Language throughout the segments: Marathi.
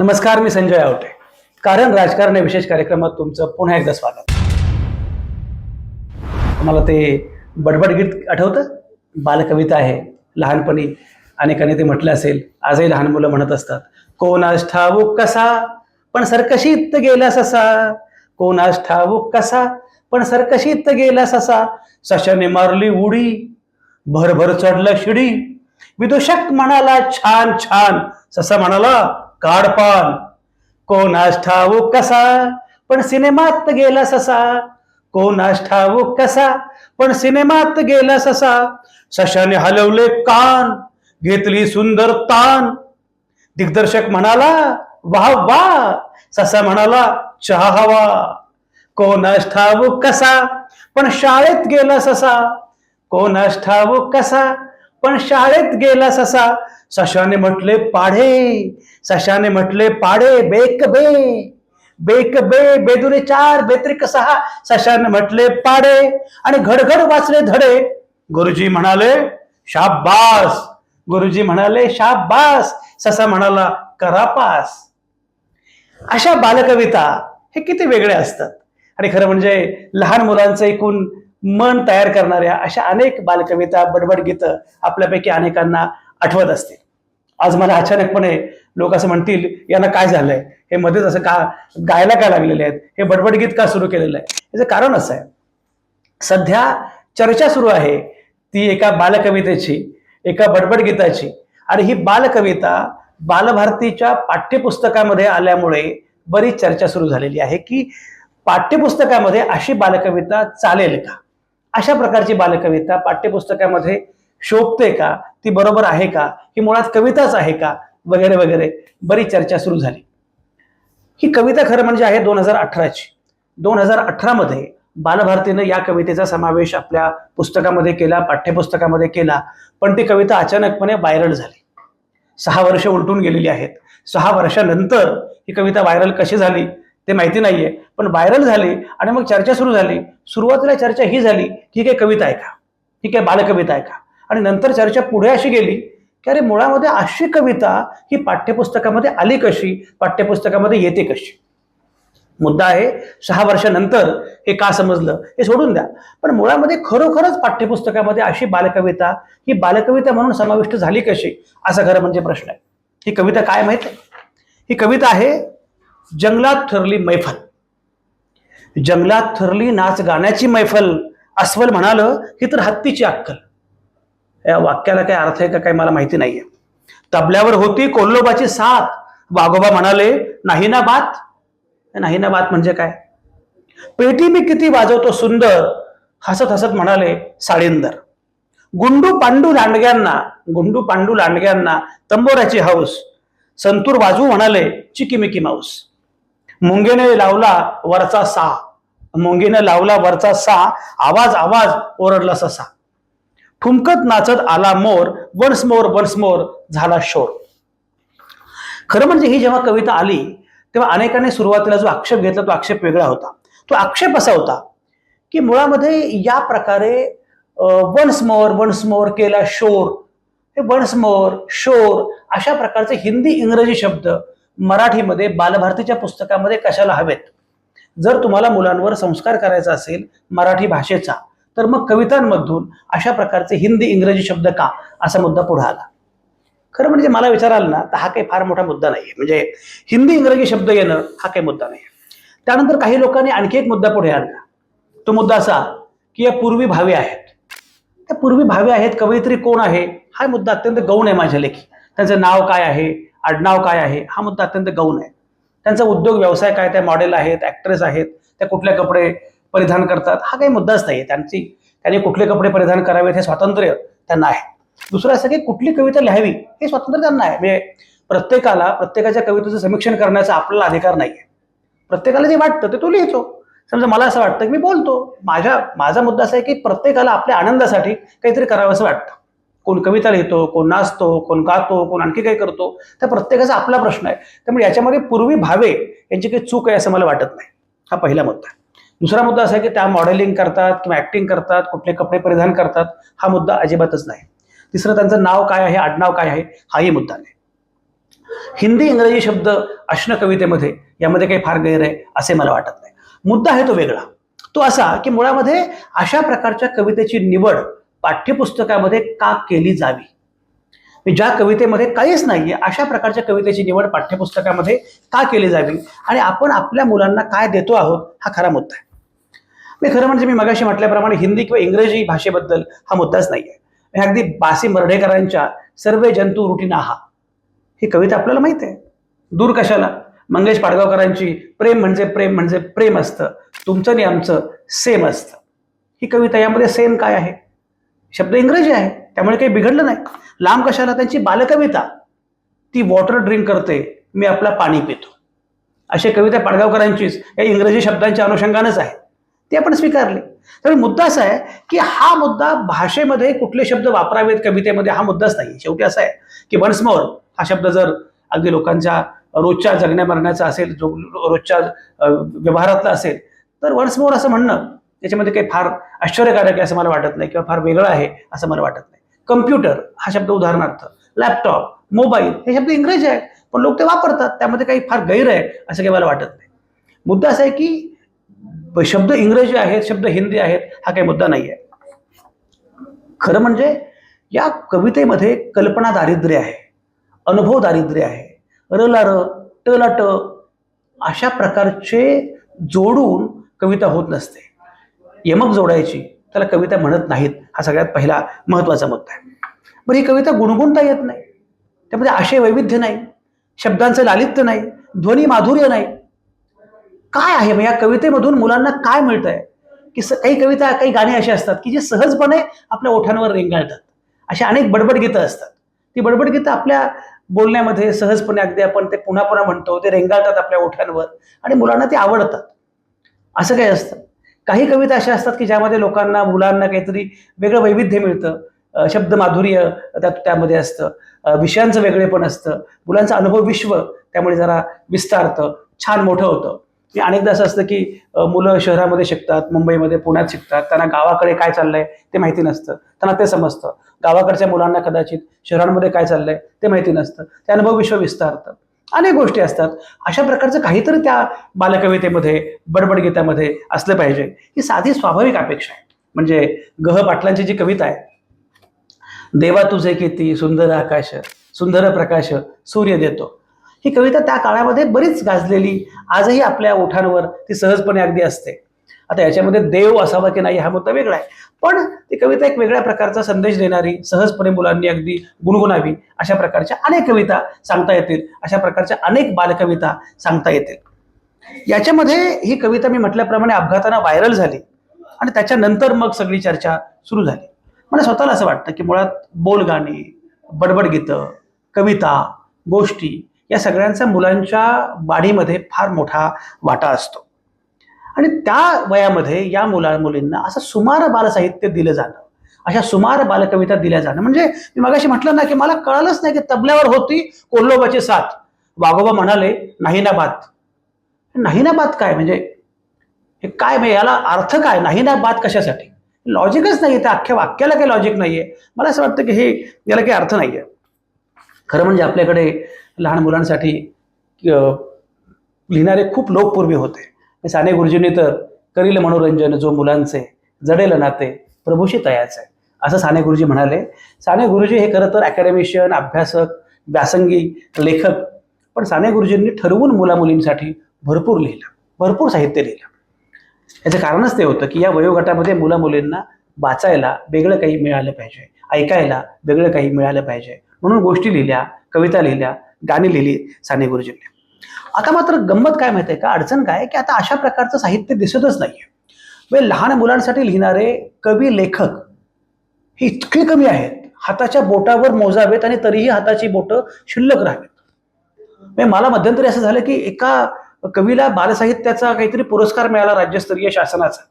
नमस्कार मी संजय आवटे. कारण राजकारण या विशेष कार्यक्रमात तुमचं पुन्हा एकदा स्वागत. तुम्हाला ते बडबड गीत आठवतं? बालकविता आहे लहानपणी अनेकांनी ते म्हटलं असेल. आजही लहान मुलं म्हणत असतात कोणास ठाऊक कसा पण सरकशीत गेला ससा. कोणास ठाऊक कसा पण सरकशीत गेला ससा. सशाने मारली उडी भरभर चढला शिडी. विदूषक म्हणाला छान छान. ससा म्हणाला काडपान. कोणास ठाऊक कसा पण सिनेमात गेला ससा. कोणास ठाऊक कसा पण सिनेमात गेला ससा. सशाने हलवले कान घेतली सुंदर तान. दिग्दर्शक म्हणाला वा वा ससा म्हणाला चहा हवा. कोणास ठाऊक कसा पण शाळेत गेला ससा. कोणास ठाऊक कसा पण शाळेत गेला ससा. सशाने म्हटले पाढे. सशाने म्हटले पाढे बेक बे. बेक बे बेदुरे चार बेत्रिक सहा. सशाने म्हटले पाडे आणि घडघड वाचले धडे. गुरुजी म्हणाले शाबास. गुरुजी म्हणाले शाबास. ससा म्हणाला करापास अशा बालकविता हे किती वेगळे असतात. आणि खरं म्हणजे लहान मुलांचं एकूण मन तयार करणाऱ्या अशा अनेक बालकविता बडबड गीतं आपल्यापैकी अनेकांना आठवत असतील. आज मला अचानकपणे लोक असं म्हणतील यांना काय झालंय? हे मध्येच असं का गायला काय लागलेले आहेत? हे बडबड गीत का सुरू केलेलं आहे? याचं कारण असं आहे. सध्या चर्चा सुरू आहे ती एका बालकवितेची एका बडबड गीताची. आणि ही बालकविता बालभारतीच्या पाठ्यपुस्तकामध्ये आल्यामुळे बरीच चर्चा सुरू झालेली आहे की पाठ्यपुस्तकामध्ये अशी बालकविता चालेल का? अशा प्रकारची बालकविता पाठ्यपुस्तकामध्ये शोभते का? ती बरोबर आहे का? ही मुळात कविताच आहे का? वगैरे वगैरे. बरी चर्चा सुरू झाली. ही कविता खरं म्हणजे आहे दोन हजार अठराची. दोन हजार अठरामध्ये बालभारतीनं या कवितेचा समावेश आपल्या पुस्तकामध्ये केला पाठ्यपुस्तकामध्ये केला पण ती कविता अचानकपणे व्हायरल झाली. सहा वर्ष उलटून गेलेली आहेत. सहा वर्षानंतर ही कविता व्हायरल कशी झाली? ते माहिती नाहीये. पण व्हायरल झाली आणि मग चर्चा सुरू झाली. सुरुवातीला चर्चा ही झाली की काय कविता आहे का ही काय बालकविता आहे का आणि नंतर चर्चा पुढे अशी गेली की अरे मुळामध्ये अशी कविता ही पाठ्यपुस्तकामध्ये आली कशी? पाठ्यपुस्तकामध्ये येते कशी? मुद्दा आहे सहा वर्षानंतर हे का समजलं हे सोडून द्या. पण मुळामध्ये खरोखरच पाठ्यपुस्तकामध्ये अशी बालकविता ही बालकविता म्हणून समाविष्ट झाली कशी? असा खरं म्हणजे प्रश्न आहे. ही कविता काय माहीत? आहे ही कविता आहे जंगलात ठरली मैफल. जंगलात ठरली नाच गाण्याची मैफल अस्वल म्हणालं ही तर हत्तीची अक्कल. या वाक्याला काय अर्थ आहे का काही मला माहिती नाहीये. तबल्यावर होती कोल्लोबाची साथ. वाघोबा म्हणाले नाही ना बात. नाही ना बात म्हणजे काय? पेटी मी किती वाजवतो सुंदर. हसत हसत म्हणाले साळींदर. गुंडू पांडू लांडग्यांना. गुंडू पांडू लांडग्यांना. तंबोऱ्याची हौस. संतूर बाजू म्हणाले चिकीमिकी माऊस. मुंगेने लावला वरचा सा. मुंगीने लावला वरचा सा. आवाज आवाज ओरडला ससा. ठुमकत नाचत आला मोर. वन्स मोर वन्स मोर झाला शोर. खरं म्हणजे ही जेव्हा कविता आली तेव्हा अनेकांनी सुरुवातीला जो आक्षेप घेतला तो आक्षेप वेगळा होता. तो आक्षेप असा होता की मुळामध्ये या प्रकारे वन्स मोर वन्स मोर केला शोर. हे वन्स मोर शोर अशा प्रकारचे हिंदी इंग्रजी शब्द मराठीमध्ये बालभारतीच्या पुस्तकामध्ये कशाला हवेत? जर तुम्हाला मुलांवर संस्कार करायचा असेल मराठी भाषेचा तर मग कवितांमधून अशा प्रकारचे हिंदी इंग्रजी शब्द का? असा मुद्दा पुढे आला. खरं म्हणजे मला विचाराल ना तर हा काही फार मोठा मुद्दा नाही म्हणजे हिंदी इंग्रजी शब्द येणं हा काही मुद्दा नाही त्यानंतर काही लोकांनी आणखी एक मुद्दा पुढे आणला. तो मुद्दा असा की या पूर्वी भावे आहेत. त्या पूर्वी भावे आहेत कवयित्री कोण आहे? हा मुद्दा अत्यंत गौण आहे माझ्या लेखी. त्यांचं नाव काय आहे? आडनाव काय आहे? हा मुद्दा अत्यंत गौण आहे. त्यांचा उद्योग व्यवसाय काय त्या मॉडेल आहेत ऍक्ट्रेस आहेत त्या कुठले कपडे परिधान करतात हा काही मुद्दाच नाही त्यांची त्यांनी कुठले कपडे परिधान करावेत हे स्वातंत्र्य त्यांना आहे. दुसरं असं की कुठली कविता लिहावी हे स्वातंत्र्य त्यांना आहे. म्हणजे प्रत्येकाला प्रत्येकाच्या कवितेचं समीक्षण करण्याचा आपल्याला अधिकार नाही आहे प्रत्येकाला जे वाटतं ते तो लिहितो. समजा मला असं वाटतं की मी बोलतो. माझ्या माझा मुद्दा असा आहे की प्रत्येकाला आपल्या आनंदासाठी काहीतरी करावं असं वाटतं. कोण कविता लिहितो कोण नाचतो कोण गातो कोण आणखी काही करतो त्या प्रत्येकाचा आपला प्रश्न आहे. त्यामुळे याच्यामध्ये पूर्वी भावे यांची काही चूक आहे असं मला वाटत नाही. हा पहिला मुद्दा आहे. दुसरा मुद्दा असा आहे की त्या मॉडेलिंग करतात किंवा ऍक्टिंग करतात कुठले कपडे परिधान करतात हा मुद्दा अजिबातच नाही. तिसरं त्यांचं नाव काय आहे आडनाव काय आहे हाही मुद्दा नाही. हिंदी इंग्रजी शब्द अश्न कवितेमध्ये यामध्ये काही फार गैर आहे असे मला वाटत नाही. मुद्दा आहे तो वेगळा. तो असा की मुळामध्ये अशा प्रकारच्या कवितेची निवड पाठ्यपुस्तकामध्ये का केली जावी? ज्या कवितेमध्ये काहीच नाहीये अशा प्रकारच्या कवितेची निवड पाठ्यपुस्तकामध्ये का केली जावी? आणि आपण आपल्या मुलांना काय देतो आहोत हा खरा मुद्दा आहे. मी खरं म्हणजे मी मगाशी म्हटल्याप्रमाणे हिंदी किंवा इंग्रजी भाषेबद्दल हा मुद्दाच नाही आहे अगदी बासी मर्ढेकरांच्या सर्व जंतू रुटीन आहा. ही कविता आपल्याला माहिती आहे. दूर कशाला? मंगेश पाडगावकरांची प्रेम म्हणजे प्रेम म्हणजे प्रेम असतं. तुमचं आणि आमचं सेम असतं. ही कविता यामध्ये सेम काय आहे? शब्द इंग्रजी आहे त्यामुळे काही बिघडलं नाही. लांब कशाला? त्यांची बालकविता. ती वॉटर ड्रिंक करते मी आपला पाणी पितो. अशी कविता पाडगावकरांचीच या इंग्रजी शब्दांच्या अनुषंगानंच आहे. ते आपण स्वीकारले. तर मुद्दा असा आहे की हा मुद्दा भाषेमध्ये कुठले शब्द वापरावेत कवितेमध्ये हा मुद्दाच नाही. शेवटी असा आहे की वन्स मोर हा शब्द जर अगदी लोकांच्या रोजच्या जगण्या मरण्याचा असेल जो रोजच्या व्यवहारातला असेल तर वन्स मोर असं म्हणणं त्याच्यामध्ये काही फार आश्चर्यकारक आहे असं मला वाटत नाही किंवा फार वेगळं आहे असं मला वाटत नाही. कम्प्युटर हा शब्द उदाहरणार्थ लॅपटॉप मोबाईल हे शब्द इंग्रजी आहेत पण लोक ते वापरतात त्यामध्ये काही फार गैर आहे असं काही मला वाटत नाही. मुद्दा असा आहे की शब्द इंग्रजी आहेत शब्द हिंदी आहेत हा काही मुद्दा नाही आहे खरं म्हणजे या कवितेमध्ये कल्पना दारिद्र्य आहे अनुभव दारिद्र्य आहे र ला र ट ला ट अशा प्रकारचे जोडून कविता होत नसते. यमक जोडायची. त्याला कविता म्हणत नाहीत. हा सगळ्यात पहिला महत्त्वाचा मुद्दा आहे. बरं ही कविता गुणगुणता येत नाही. त्यामध्ये आशय वैविध्य नाही. शब्दांचं लालित्य नाही. ध्वनी माधुर्य नाही. काय आहे? मग या कवितेमधून मुलांना काय मिळतंय? की स- काही कविता काही गाणी अशी असतात की जी सहजपणे आपल्या ओठांवर रेंगाळतात. अशा अनेक बडबड गीतं असतात. ती बडबड गीतं आपल्या बोलण्यामध्ये सहजपणे अगदी आपण ते पुन्हा पुन्हा म्हणतो ते रेंगाळतात आपल्या ओठांवर आणि मुलांना ते आवडतात. असं काही असतं. काही कविता अशा असतात की ज्यामध्ये लोकांना मुलांना काहीतरी वेगळं वैविध्य मिळतं. शब्द माधुर्य त्यात त्यामध्ये असतं. विषयांचं वेगळेपण असतं. मुलांचं अनुभव विश्व त्यामुळे जरा विस्तारतं. छान मोठं होतं. की अनेकदा असं असतं की मुलं शहरामध्ये शिकतात मुंबईमध्ये पुण्यात शिकतात. त्यांना गावाकडे काय चाललंय ते माहिती नसतं. त्यांना ते समजतं. गावाकडच्या मुलांना कदाचित शहरांमध्ये काय चाललंय ते माहिती नसतं. ते अनुभव विश्व विस्तारतं. अनेक गोष्टी असतात. अशा प्रकारचं काहीतरी त्या बालकवितेमध्ये बडबड गीतामध्ये असलं पाहिजे. ही साधी स्वाभाविक अपेक्षा आहे. म्हणजे गह पाटलांची जी कविता आहे देवा तुझे किती सुंदर आकाश सुंदर प्रकाश सूर्य देतो. ही कविता त्या काळामध्ये बरीच गाजलेली आजही आपल्या ओठांवर ती सहजपणे अगदी असते. आता याच्यामध्ये देव असावा की नाही हा मुद्दा वेगळा आहे. पण ती कविता एक वेगळ्या प्रकारचा संदेश देणारी सहजपणे मुलांनी अगदी गुणगुणावी अशा प्रकारच्या अनेक कविता सांगता येतील अशा प्रकारच्या अनेक बालकविता सांगता येतील. याच्यामध्ये ही कविता मी म्हटल्याप्रमाणे अपघातानं व्हायरल झाली आणि त्याच्यानंतर मग सगळी चर्चा सुरू झाली. मला स्वतःला असं वाटतं की मुळात बोल गाणी बडबड गीतं कविता गोष्टी या सगळ्यांचा मुलांच्या वाढीमध्ये फार मोठा वाटा असतो. आणि त्या वयामध्ये या मुला मुलींना असं सुमार बालसाहित्य दिलं जाणं अशा सुमार बालकविता दिल्या जाणं. म्हणजे मी मगाशी म्हटलं ना की मला कळलंच नाही की तबल्यावर होती कोल्होबाची साथ. वाघोबा म्हणाले नाहीनाबाद. नाहीनाबाद काय? म्हणजे हे काय? म्हणजे याला अर्थ काय? नाहीनाबाद कशासाठी? लॉजिकच नाही त्या अख्ख्या वाक्याला काही लॉजिक नाहीये. मला असं वाटतं की हे याला काही अर्थ नाहीये. खरं म्हणजे आपल्याकडे लहान मुलांसाठी लिहिणारे खूप लोकपूर्वी होते. साने गुरुजींनी तर करील मनोरंजन जो मुलांचे जडेल नाते प्रभूशी तयाचे. असं साने गुरुजी म्हणाले. साने गुरुजी हे खरं तर अकॅडमिशियन अभ्यासक व्यासंगी लेखक पण साने गुरुजींनी ठरवून मुलामुलींसाठी भरपूर लिहिलं भरपूर साहित्य लिहिलं. याचं कारणच ते होतं की या वयोगटामध्ये मुला मुलींना वाचायला वेगळं काही मिळालं पाहिजे ऐकायला वेगळं काही मिळालं पाहिजे. म्हणून गोष्टी लिहिल्या कविता लिहिल्या गाणी लिहिली साने गुरुजींनी. आता मात्र गंमत काय माहिती आहे का? अडचण काय? की आता अशा प्रकारचं साहित्य दिसतच नाहीये. म्हणजे लहान मुलांसाठी लिहिणारे कवी लेखक हे इतके कमी आहेत हाताच्या बोटावर मोजावेत आणि तरीही हाताची बोटं शिल्लक राहावेत. म्हणजे मला मध्यंतरी असं झालं की एका कवीला बालसाहित्याचा काहीतरी पुरस्कार मिळाला राज्यस्तरीय शासनाचा.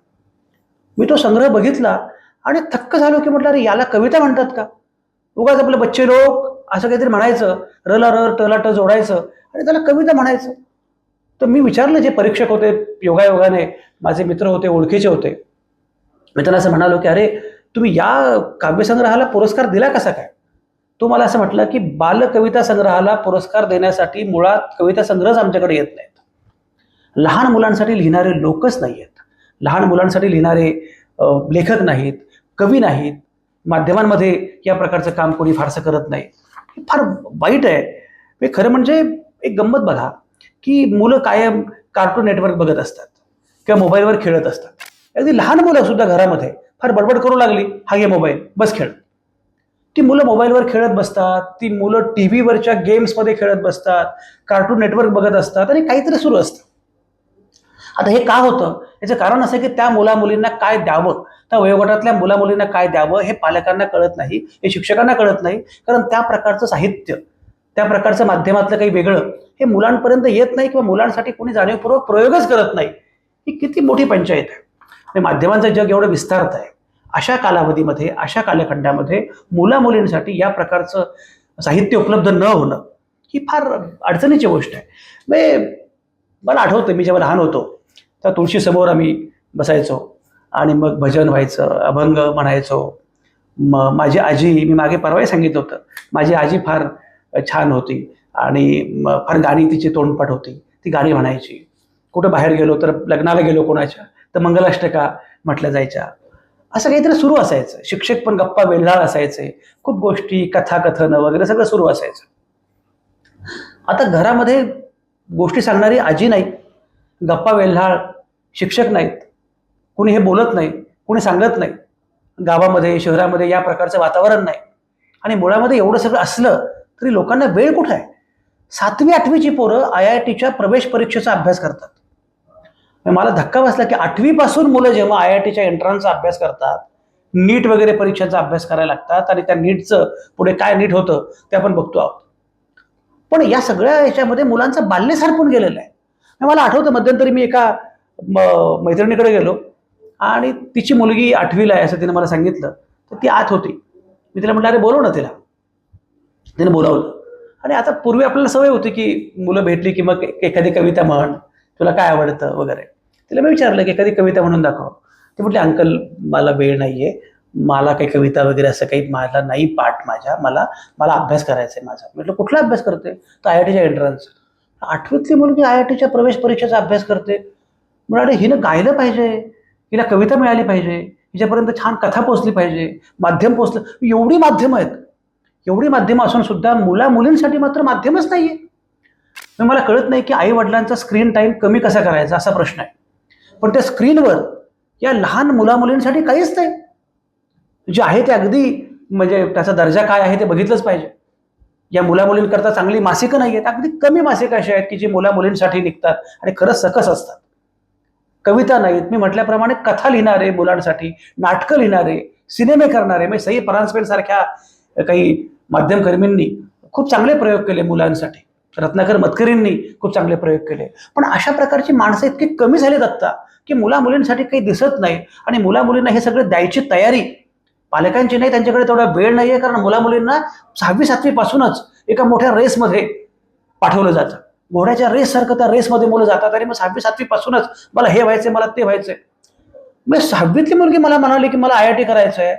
मी तो संग्रह बघितला आणि थक्क झालो की म्हटलं अरे याला कविता म्हणतात का? उगाच आपले बच्चे लोक असं काहीतरी म्हणायचं रला र टला ट जोडायचं. आणि त्याला कविता म्हणायचं. तर मी विचारलं जे परीक्षक होते योगायोगाने माझे मित्र होते ओळखीचे होते. मी त्यांना असं म्हणालो की अरे तुम्ही या काव्यसंग्रहाला पुरस्कार दिला कसा काय? तो मला असं म्हटलं की बालकविता संग्रहाला पुरस्कार देण्यासाठी मुळात कविता संग्रहच आमच्याकडे येत नाहीत. लहान मुलांसाठी लिहिणारे लोकच नाही आहेत लहान मुलांसाठी लिहिणारे लेखक नाहीत कवी नाहीत. माध्यमांमध्ये या प्रकारचं काम कोणी फारसं करत नाही. हे फार वाईट आहे. हे खरं म्हणजे एक गंमत बघा की मुलं कायम कार्टून नेटवर्क बघत असतात किंवा मोबाईलवर खेळत असतात. अगदी लहान मुलं सुद्धा घरामध्ये फार बडबड करू लागली हा घे मोबाईल बस खेळ. ती मुलं मोबाईलवर खेळत बसतात ती मुलं टी व्हीवरच्या गेम्समध्ये खेळत बसतात कार्टून नेटवर्क बघत असतात आणि काहीतरी सुरू असतं. आता हे का होतं? याचं कारण असं की त्या मुला मुलींना काय द्यावं? त्या वयोगटातल्या मुला मुलींना काय द्यावं हे पालकांना कळत नाही हे शिक्षकांना कळत नाही कारण त्या प्रकारचं साहित्य त्या प्रकारचं माध्यमातलं काही वेगळं हे मुलांपर्यंत येत नाही किंवा मुलांसाठी कोणी जाणीवपूर्वक प्रयोगच करत नाही. ही किती मोठी पंचायत आहे. आणि माध्यमांचं जग एवढं विस्तारत आहे. अशा कालावधीमध्ये अशा कालखंडामध्ये मुलामुलींसाठी या प्रकारचं साहित्य उपलब्ध न होणं ही फार अडचणीची गोष्ट आहे. म्हणजे मला आठवतं मी जेव्हा लहान होतो त्या तुळशीसमोर आम्ही बसायचो आणि मग भजन व्हायचं अभंग म्हणायचो. म माझी आजी मी मागे परवाही सांगितलं होतं माझी आजी फार छान होती. आणि फार गाणी तिची तोंडपाठ होती. ती गाणी म्हणायची. कुठं बाहेर गेलो तर लग्नाला गेलो कोणाच्या तर मंगलाष्टका म्हटल्या जायच्या. असं काहीतरी सुरू असायचं. शिक्षक पण गप्पा वेल्हाळ असायचे. खूप गोष्टी कथाकथन वगैरे सगळं सुरू असायचं. आता घरामध्ये गोष्टी सांगणारी आजी नाही गप्पा वेल्हाळ शिक्षक नाहीत. कुणी हे बोलत नाही. कुणी सांगत नाही. गावामध्ये शहरामध्ये या प्रकारचं वातावरण नाही. आणि मुळामध्ये एवढं सगळं असलं तरी लोकांना वेळ कुठं आहे? सातवी आठवीची पोरं आय आय टीच्या प्रवेश परीक्षेचा अभ्यास करतात. मला धक्का बसला की आठवीपासून मुलं जेव्हा आय आय टीच्या एंट्रन्सचा अभ्यास करतात नीट वगैरे परीक्षांचा अभ्यास करायला लागतात आणि त्या नीटचं पुढे काय नीट होतं ते आपण बघतो आहोत. पण या सगळ्या याच्यामध्ये मुलांचं बाल्य सारपून गेलेलं आहे. मला आठवतं मध्यंतरी मी एका म- मैत्रिणीकडे गेलो आणि तिची मुलगी आठवीला आहे असं तिने मला सांगितलं. तर ती आत होती. मी तिला म्हटलं अरे बोलव ना तिला. त्याने बोलावलं. आणि आता पूर्वी आपल्याला सवय होती की मुलं भेटली की मग एखादी कविता म्हण तुला काय आवडतं वगैरे. तिला मी विचारलं की एखादी कविता म्हणून दाखव. ते म्हटले अंकल मला वेळ नाही आहे मला काही कविता वगैरे असं काही मला नाही पाठ माझ्या. मला मला अभ्यास करायचा आहे माझा. म्हटलं कुठला अभ्यास करते तर आय आय टीच्या एंट्रन्स आठवीतली मुलगी आय आय टीच्या प्रवेश परीक्षेचा अभ्यास करते. म्हणाले हिनं गायलं पाहिजे. हिला कविता मिळाली पाहिजे. हिच्यापर्यंत छान कथा पोचली पाहिजे. माध्यम पोचलं एवढी माध्यमं आहेत. एवढी माध्यमं असून सुद्धा मुला मुलींसाठी मात्र माध्यमच नाही आहे मग मला कळत नाही की आई वडिलांचा स्क्रीन टाईम कमी कसा करायचा असा प्रश्न आहे. पण त्या स्क्रीनवर या लहान मुला मुलींसाठी काहीच नाही. जे आहे ते अगदी म्हणजे त्याचा दर्जा काय आहे ते बघितलंच पाहिजे. या मुला मुलींकरता चांगली मासिकं नाही आहेत अगदी कमी मासिकं अशी आहेत की जी मुला मुलींसाठी निघतात आणि खरंच सकस असतात. कविता नाहीत. मी म्हटल्याप्रमाणे कथा लिहिणारे मुलांसाठी नाटकं लिहिणारे सिनेमे करणारे म्हणजे सई परांजपेन सारख्या काही माध्यमकर्मींनी खूप चांगले प्रयोग केले मुलांसाठी. रत्नाकर मतकरींनी खूप चांगले प्रयोग केले. पण अशा प्रकारची माणसं इतकी कमी झालीत आत्ता की मुला मुलींसाठी काही दिसत नाही आणि मुला मुलींना हे सगळं द्यायची तयारी. पालकांची नाही त्यांच्याकडे तेवढा वेळ नाही आहे कारण मुला मुलींना सहावी सातवीपासूनच एका मोठ्या रेसमध्ये पाठवलं जातं. घोड्याच्या रेस सारखं त्या रेसमध्ये मुलं जातात आणि मग सहावी सातवी पासूनच मला हे व्हायचं मला ते व्हायचंय. मग सहावीतली मुलगी मला म्हणाली की मला आय आय टी करायचं आहे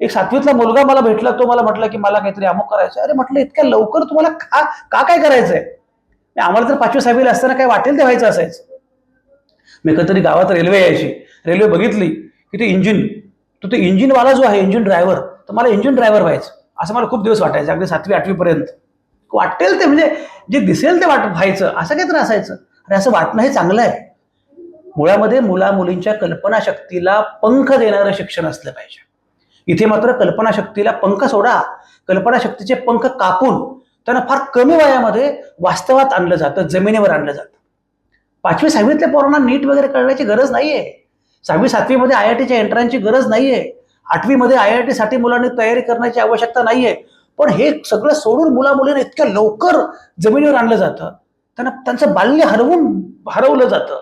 एक सातवीतला मुलगा मला भेटला तो मला म्हटलं की मला काहीतरी अमुक करायचं अरे म्हटलं इतक्या लवकर तुम्हाला का का काय करायचंय? आम्हाला तर पाचवी सहावीला असताना काय वाटेल ते व्हायचं असायचं. मी कधीतरी गावात रेल्वे यायची. रेल्वे बघितली की ते इंजिन तो ते इंजिनवाला जो आहे इंजिन ड्रायव्हर तर मला इंजिन ड्रायव्हर व्हायचं. असं मला खूप दिवस वाटायचं अगदी सातवी आठवीपर्यंत वाटेल ते म्हणजे जे दिसेल ते वाट व्हायचं असं काहीतरी असायचं. आणि असं वाटणं हे चांगलं आहे. मुळामध्ये मुला मुलींच्या कल्पनाशक्तीला पंख देणारं शिक्षण असलं पाहिजे. इथे मात्र कल्पनाशक्तीला पंख सोडा. कल्पनाशक्तीचे पंख कापून त्यांना फार कमी वयामध्ये वास्तवात आणलं जातं जमिनीवर आणलं जातं. पाचवी सहावीतल्या पोरांना नीट वगैरे करण्याची गरज नाहीये. सहावी सातवीमध्ये आय आय टीच्या एंट्रांची गरज नाहीये. आठवीमध्ये आय आय टीसाठी मुलांनी तयारी करण्याची आवश्यकता नाहीये. पण हे सगळं सोडून मुला मुलींना इतक्या लवकर जमिनीवर आणलं जातं. त्यांना त्यांचं बाल्य हरवून हरवलं जातं.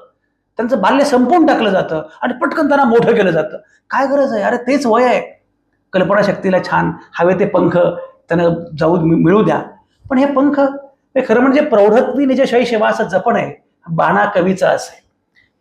त्यांचं बाल्य संपवून टाकलं जातं. आणि पटकन त्यांना मोठं केलं जातं. काय गरज आहे? अरे तेच वय आहे. कल्पनाशक्तीला छान हवे ते पंख त्यांना जाऊ मिळू द्या. पण हे पंख हे खरं म्हणजे प्रौढत्वी निज शैशवा असं जपण आहे बाणा कवीचा असे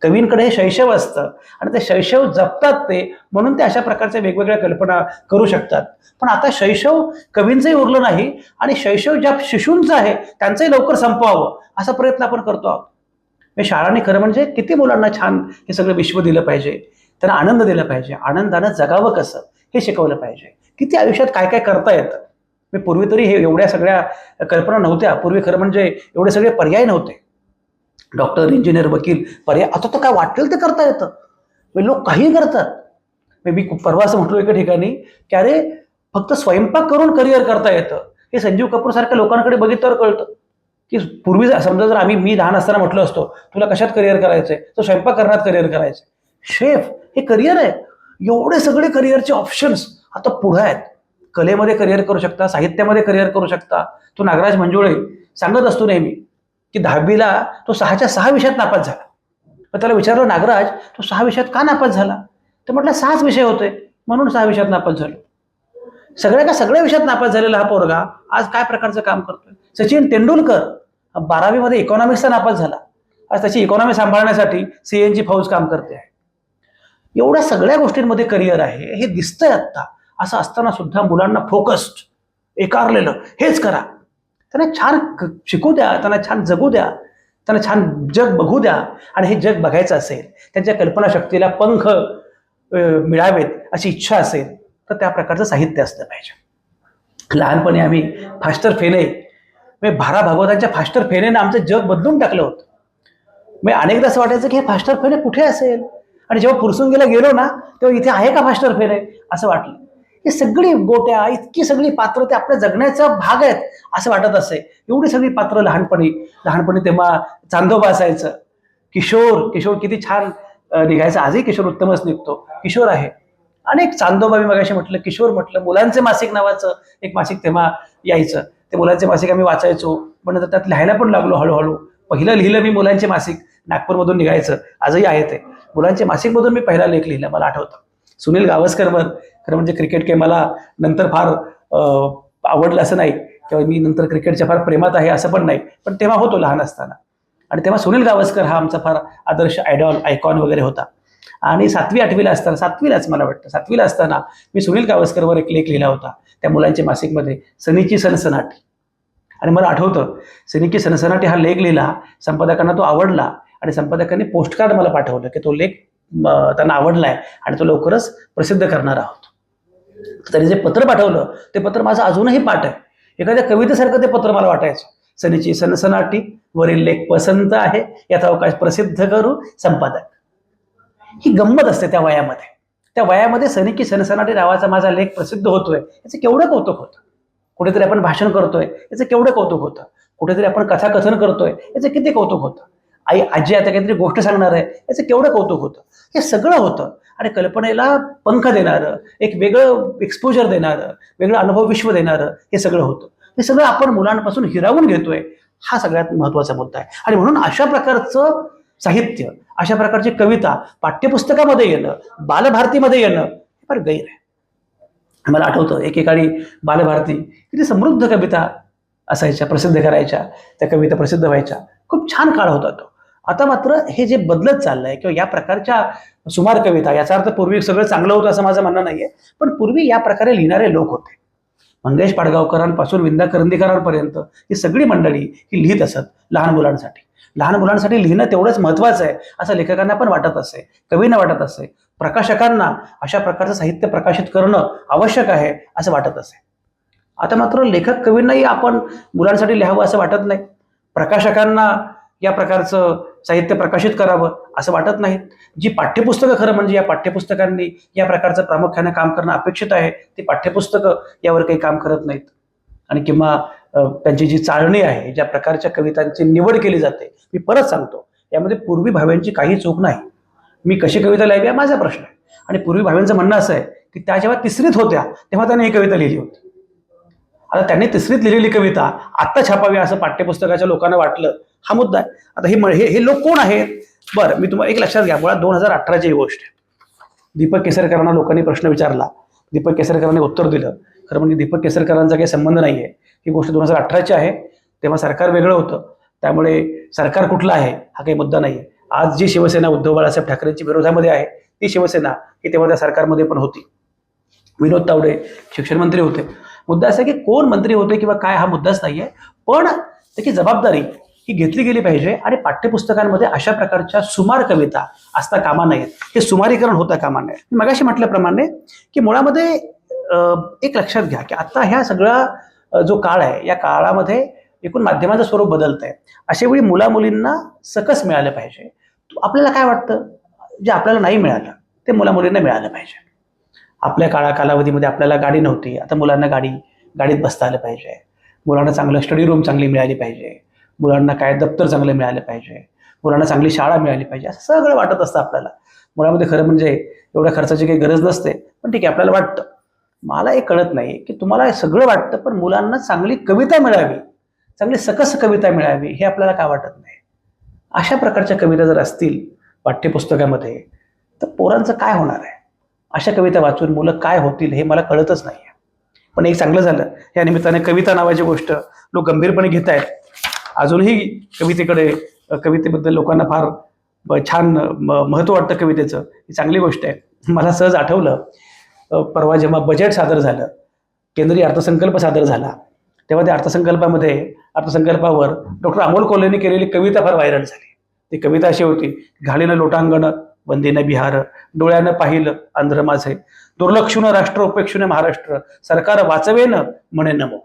कवींकडे हे शैशव असतं आणि ते शैशव जपतात ते म्हणून ते अशा प्रकारच्या वेगवेगळ्या कल्पना करू शकतात. पण आता शैशव कवींचंही उरलं नाही आणि शैशव ज्या शिशूंचं आहे त्यांचंही लवकर संपवावं असा प्रयत्न आपण करतो आहोत. शाळांनी खरं म्हणजे किती मुलांना छान हे सगळं विश्व दिलं पाहिजे त्यांना आनंद दिला पाहिजे. आनंदानं जगावं कसं? हे शिकवलं पाहिजे. किती आयुष्यात काय काय करता येतं? मी पूर्वी तरी हे एवढ्या सगळ्या कल्पना नव्हत्या. पूर्वी खरं म्हणजे एवढे सगळे पर्याय नव्हते. डॉक्टर इंजिनियर वकील पर्याय. आता तर काय वाटेल ते करता येतं. लोक काही करतात. मी परवा असं म्हटलो एका ठिकाणी की अरे फक्त स्वयंपाक करून करिअर करता येतं. हे संजीव कपूर सारख्या लोकांकडे बघितल्यावर कळतं. की पूर्वी समजा जर आम्ही मी लहान असताना म्हटलं असतो तुला कशात करिअर करायचंय? तर स्वयंपाक करण्यात करिअर करायचंय. शेफ हे करिअर आहे. एवढे सगळे करिअरचे ऑप्शन्स आता पुढे आहेत. कलेमध्ये करिअर करू शकता साहित्यामध्ये करिअर करू शकता. तो नागराज मंजुळे सांगत असतो नेहमी की दहावीला तो सहाच्या सहा विषयात नापास झाला. मग त्याला विचारलं नागराज तो सहा विषयात का नापास झाला? तर म्हटलं सहाच विषय होते म्हणून सहा विषयात नापास झालो. सगळ्या का सगळ्या विषयात नापास झालेला हा पोरगा आज काय प्रकारचं काम करतोय? सचिन तेंडुलकर बारावीमध्ये इकॉनॉमिक्सचा नापास झाला. आज त्याची इकॉनॉमी सांभाळण्यासाठी सीएनची फौज काम करते आहे. एवढ्या सगळ्या गोष्टींमध्ये करिअर आहे हे दिसतंय आत्ता. असं असताना सुद्धा मुलांना फोकस्ड एकारलेलं हेच करा. त्यांना छान शिकू द्या त्यांना छान जगू द्या त्यांना छान जग बघू द्या आणि हे जग बघायचं असेल त्यांच्या कल्पनाशक्तीला पंख मिळावेत अशी इच्छा असेल तर त्या प्रकारचं साहित्य असलं पाहिजे. लहानपणी आम्ही फास्टर फेने म्हणजे भारा भागवतांच्या फास्टर फेनेनं आमचं जग बदलून टाकलं होतं. म्हणजे अनेकदा असं वाटायचं की हे फास्टर फेने कुठे असेल? आणि जेव्हा पुरसुंगीला गेलो ना तेव्हा इथे आहे का फास्टर फेरे? असं वाटलं. ही सगळी गोट्या इतकी सगळी पात्र ते आपल्या जगण्याचा भाग आहेत असं वाटत असे. एवढी सगळी पात्र लहानपणी लहानपणी तेव्हा चांदोबा असायचं. किशोर किशोर किती छान निघायचं. आजही किशोर उत्तमच निघतो. किशोर आहे. अनेक चांदोबा मी मगाशी म्हटलं किशोर म्हटलं. मुलांचे मासिक नावाचं एक मासिक तेव्हा यायचं. ते मुलांचे मासिक आम्ही वाचायचो. पण नंतर त्यात लिहायला पण लागलो हळूहळू. पहिलं लिहिलं मी मुलांचे मासिक. नागपूरमधून निघायचं आजही आहे ते. मुलांचे मासिकमधून मी पहिला लेख लिहिला मला आठवतं. सुनील गावस्करवर खरं म्हणजे क्रिकेट काही मला नंतर फार आवडलं असं नाही किंवा मी नंतर क्रिकेटच्या फार प्रेमात आहे असं पण नाही पण तेव्हा होतो लहान असताना. आणि तेव्हा सुनील गावस्कर हा आमचा फार आदर्श आयडॉल आयकॉन वगैरे होता. आणि सातवी आठवीला असताना सातवीलाच मला वाटतं सातवीला असताना मी सुनील गावस्करवर एक लेख लिहिला होता त्या मुलांच्या मासिकमध्ये सनीची सनसनाटी. आणि मला आठवतं सनीची सनसनाटी हा लेख लिहिला संपादकांना तो आवडला आणि संपादकांनी पोस्टकार्ड मला पाठवलं की तो लेख त्यांना आवडला आहे आणि तो लवकरच प्रसिद्ध करणार आहोत. त्यांनी जे पत्र पाठवलं ते पत्र माझं अजूनही पाठ आहे. एखाद्या कवितेसारखं ते पत्र मला वाटायचं. सनीची सनसनाटी वरील लेख पसंत आहे याचा अवकाश प्रसिद्ध करू संपादक. ही गंमत असते त्या वयामध्ये. त्या वयामध्ये सनीची सनसनाटी नावाचा माझा लेख प्रसिद्ध होतोय. याचं केवढं कौतुक होतं? कुठेतरी आपण भाषण करतोय. याचं केवढं कौतुक होतं? कुठेतरी आपण कथाकथन करतोय. याचं किती कौतुक होतं? आई आजी आता काहीतरी गोष्ट सांगणार आहे. याचं केवढं कौतुक होतं? हे सगळं होतं. आणि कल्पनेला पंख देणारं एक वेगळं एक्सपोजर देणारं वेगळं अनुभव विश्व देणारं हे सगळं होतं. हे सगळं आपण मुलांपासून हिरावून घेतोय हा सगळ्यात महत्त्वाचा मुद्दा आहे. आणि म्हणून अशा प्रकारचं साहित्य अशा प्रकारची कविता पाठ्यपुस्तकामध्ये येणं बालभारतीमध्ये येणं हे फार गैर आहे. मला आठवतं एकेकाळी बालभारती किती समृद्ध कविता असायच्या प्रसिद्ध करायच्या त्या कविता प्रसिद्ध व्हायच्या. खूप छान काळ होता तो. आता मात्र हे जे बदलत चाललंय किंवा या प्रकारच्या सुमार कविता याचा अर्थ पूर्वी सगळं चांगलं होतं असं माझं म्हणणं नाहीये पण पूर्वी या प्रकारे लिहिणारे लोक होते. मंगेश पाडगावकरांपासून विंदा करंदीकरांपर्यंत ही सगळी मंडळी ही लिहित असत लहान मुलांसाठी. लहान मुलांसाठी लिहिणं तेवढंच महत्त्वाचं आहे असं लेखकांना पण वाटत असे कवींना वाटत असे प्रकाशकांना अशा प्रकारचं साहित्य प्रकाशित करणं आवश्यक आहे असं वाटत असे. आता मात्र लेखक कवींनाही आपण मुलांसाठी लिहावं असं वाटत नाही. प्रकाशकांना या प्रकारचं साहित्य प्रकाशित करावं असं वाटत नाही जी पाठ्यपुस्तकं खरं म्हणजे या पाठ्यपुस्तकांनी या प्रकारचं प्रामुख्याने काम करणं अपेक्षित आहे ती पाठ्यपुस्तकं यावर काही काम करत नाहीत. आणि किंवा त्यांची जी चाळणी आहे ज्या प्रकारच्या कवितांची निवड केली जाते मी परत सांगतो यामध्ये पूर्वी भाव्यांची काही चूक नाही. मी कशी कविता लिहावी हा माझा प्रश्न आहे. आणि पूर्वी भाव्यांचं म्हणणं असं आहे की त्या जेव्हा तिसरीत होत्या तेव्हा त्यांनी ही कविता लिहिली होती. आता त्यांनी तिसरीत लिहिलेली कविता आत्ता छापावी असं पाठ्यपुस्तकाच्या लोकांना वाटलं हा मुद्दा आहे. आता हे हे हे लोक कोण आहेत? बरं मी तुम्हाला एक लक्षात घ्या मुळात दोन हजार अठराची ही गोष्ट आहे. दीपक केसरकरांना लोकांनी प्रश्न विचारला. दीपक केसरकरांनी उत्तर दिलं. खरं म्हणजे दीपक केसरकरांचा काही संबंध नाही आहे ही गोष्ट दोन हजार अठराची आहे. तेव्हा सरकार वेगळं होतं. त्यामुळे सरकार कुठलं आहे हा काही मुद्दा नाही आहे आज जी शिवसेना उद्धव बाळासाहेब ठाकरेंच्या विरोधामध्ये आहे ती शिवसेना ही तेव्हा त्या सरकारमध्ये पण होती. विनोद तावडे शिक्षण मंत्री होते. मुद्दा असा की कोण मंत्री होते किंवा काय हा मुद्दाच नाही आहे पण त्याची जबाबदारी ही घेतली गेली पाहिजे आणि पाठ्यपुस्तकांमध्ये अशा प्रकारच्या सुमार कविता असता कामा नयेत. हे सुमारीकरण होता कामा नये. मगाशी म्हटल्याप्रमाणे की मुळामध्ये एक लक्षात घ्या की आता ह्या सगळा जो काळ आहे या काळामध्ये एकूण माध्यमाचं स्वरूप बदलत आहे अशा वेळी मुला मुलींना सकस मिळालं पाहिजे. आपल्याला काय वाटतं? जे आपल्याला नाही मिळालं ते मुला मुलींना मिळालं पाहिजे. आपल्या काळा कालावधीमध्ये आपल्याला गाडी नव्हती. आता मुलांना गाडी गाडीत बसता आलं पाहिजे. मुलांना चांगलं स्टडी रूम चांगली मिळाली पाहिजे. मुलांना काय दप्तर चांगलं मिळालं पाहिजे मुलांना चांगली शाळा मिळाली पाहिजे असं सगळं वाटत असतं आपल्याला. मुळामध्ये खरं म्हणजे एवढ्या खर्चाची काही गरज नसते पण ठीक आहे आपल्याला वाटतं. मला हे कळत नाही की तुम्हाला हे सगळं वाटतं पण मुलांना चांगली कविता मिळावी चांगली सकस कविता मिळावी हे आपल्याला का वाटत नाही? अशा प्रकारच्या कविता जर असतील पाठ्यपुस्तकामध्ये तर पोरांचं काय होणार आहे? अशा कविता वाचून मुलं काय होतील हे मला कळतच नाही पण एक चांगलं झालं या निमित्ताने कविता नावाची गोष्ट लोक गंभीरपणे घेत आहेत अजूनही कवितेकडे कवितेबद्दल लोकांना फार छान महत्त्व वाटतं कवितेचं. ही चांगली गोष्ट आहे. मला सहज आठवलं परवा जेव्हा बजेट सादर झालं केंद्रीय अर्थसंकल्प सादर झाला तेव्हा त्या अर्थसंकल्पामध्ये अर्थसंकल्पावर डॉक्टर अमोल कोल्हेने केलेली कविता फार व्हायरल झाली. ती कविता अशी होती घालीनं लोटांगण वंदीनं बिहार डोळ्यानं पाहिलं आंध्र माझे दुर्लक्षून राष्ट्र उपेक्षून महाराष्ट्र सरकार वाचवेन म्हणे नमो.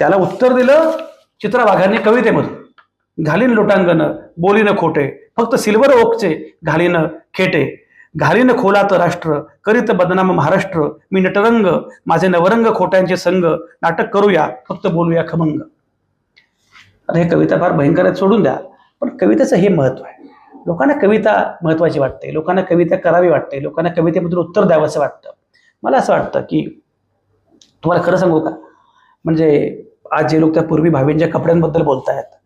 त्याला उत्तर दिलं चित्रा वाघांनी कवितेमधून घालीन लोटांगण बोलीनं खोटे फक्त सिल्वर ओकचे घालीनं खेटे. घालीन खोलात राष्ट्र करीत बदनाम महाराष्ट्र मी नटरंग माझे नवरंग खोट्यांचे संग नाटक करूया फक्त बोलूया खमंग. आता हे कविता फार भयंकर सोडून द्या पण कवितेचं हे महत्त्व आहे. लोकांना कविता महत्वाची वाटते लोकांना कविता करावी वाटते लोकांना कवितेबद्दल उत्तर द्यावं असं वाटतं. मला असं वाटतं की तुम्हाला खरं सांगू का? म्हणजे आज जे लोक त्या पूर्वी भावींच्या कपड्यांबद्दल बोलतायत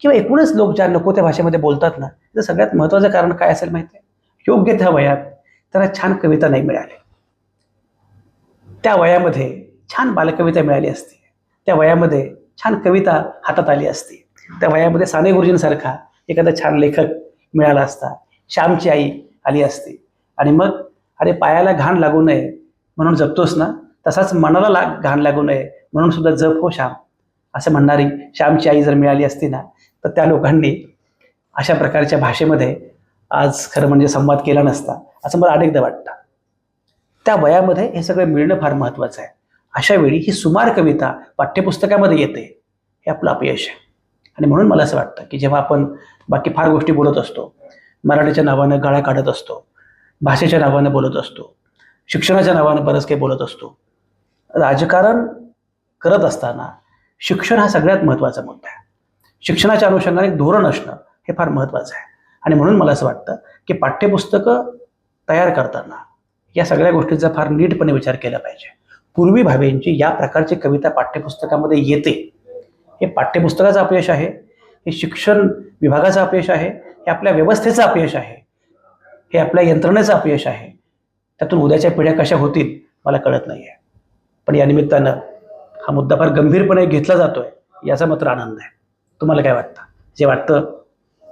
किंवा एकूणच लोक ज्या नको त्या भाषेमध्ये बोलतात ना त्याचं सगळ्यात महत्त्वाचं कारण काय असेल माहिती आहे योग्य त्या वयात त्याला छान कविता नाही मिळाली त्या वयामध्ये छान बालकविता मिळाली असती. त्या वयामध्ये छान कविता हातात आली असती. त्या वयामध्ये साने गुरुजींसारखा एखादा छान लेखक मिळाला असता. श्यामची आई आली असती. आणि मग अरे पायाला घाण लागू नये म्हणून जपतोस ना? तसाच मनाला लाग घाण लागू नये. म्हणून सुद्धा जप हो श्याम. असं म्हणणारी श्यामची आई जर मिळाली असती ना तर त्या लोकांनी अशा प्रकारच्या भाषेमध्ये आज खरं म्हणजे संवाद केला नसता. असं मला अनेकदा वाटतं. त्या वयामध्ये हे सगळं मिळणं फार महत्त्वाचं आहे. अशा वेळी ही सुमार कविता पाठ्यपुस्तकामध्ये येते. हे आपलं अपयश आहे. आणि म्हणून मला असं वाटतं की जेव्हा आपण बाकी फार गोष्टी बोलत असतो मराठीच्या नावानं गाळा काढत असतो भाषेच्या नावानं बोलत असतो शिक्षणाच्या नावानं बरंच काही बोलत असतो राजकारण करत असताना शिक्षण हा सगळ्यात महत्त्वाचा मुद्दा आहे. शिक्षणाच्या अनुषंगाने धोरण असणं हे फार महत्त्वाचं आहे. आणि म्हणून मला असं वाटतं की पाठ्यपुस्तकं तयार करताना या सगळ्या गोष्टींचा फार नीटपणे विचार केला पाहिजे. पूर्वी भावेंची या प्रकारची कविता पाठ्यपुस्तकामध्ये येते. हे पाठ्यपुस्तकाचं अपयश आहे. हे शिक्षण विभागाचं अपयश आहे. हे आपल्या व्यवस्थेचं अपयश आहे. हे आपल्या यंत्रणेचं अपयश आहे. त्यातून उद्याच्या पिढ्या कशा होतील मला कळत नाही आहे पण या निमित्तानं हा मुद्दा फार गंभीरपणे घेतला जातोय याचा मात्र आनंद आहे. तुम्हाला काय वाटतं? जे वाटतं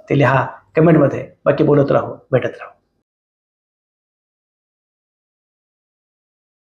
ते लिहा कमेंटमध्ये. बाकी बोलत राहू भेटत राहू.